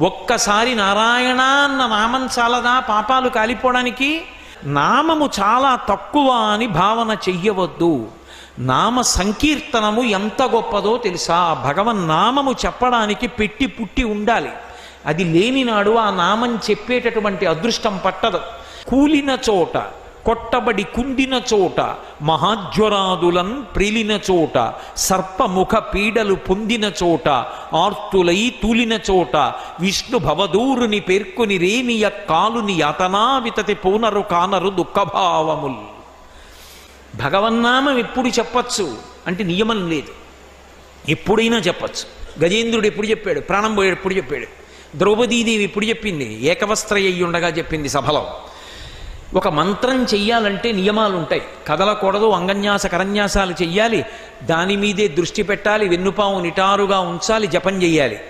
ఒక్కసారి నారాయణ అన్న నామం చాలదా? పాపాలు కాలిపోవడానికి నామము చాలా తక్కువ అని భావన చెయ్యవద్దు. నామ సంకీర్తనము ఎంత గొప్పదో తెలుసా? భగవన్ నామము చెప్పడానికి పెట్టి పుట్టి ఉండాలి. అది లేనినాడు ఆ నామం చెప్పేటటువంటి అదృష్టం పట్టదు. కూలిన చోట కొట్టబడి కుండిన చోట మహాజ్వరాదులన్ ప్రిలిన చోట సర్పముఖ పీడలు పొందిన చోట ఆర్తులై తూలిన చోట విష్ణు భవదూరుని పేర్కొని రేనియ కాలుని యాతనా వితతి పూనరు కానరు దుఃఖభావముల్. భగవన్నామం ఎప్పుడు చెప్పచ్చు? అంటే నియమం లేదు. ఎప్పుడైనా చెప్పచ్చు. గజేంద్రుడు ఎప్పుడు చెప్పాడు? ప్రాణం పోయాడు ఎప్పుడు చెప్పాడు? ద్రౌపదీదేవి ఎప్పుడు చెప్పింది? ఏకవస్త్ర అయ్యుండగా చెప్పింది సభలో. ఒక మంత్రం చెయ్యాలంటే నియమాలు ఉంటాయి కదలకూడదు అంగన్యాస కరన్యాసాలు చెయ్యాలి. దాని మీదే దృష్టి పెట్టాలి వెన్నుపాము నిటారుగా ఉంచాలి జపం చెయ్యాలి.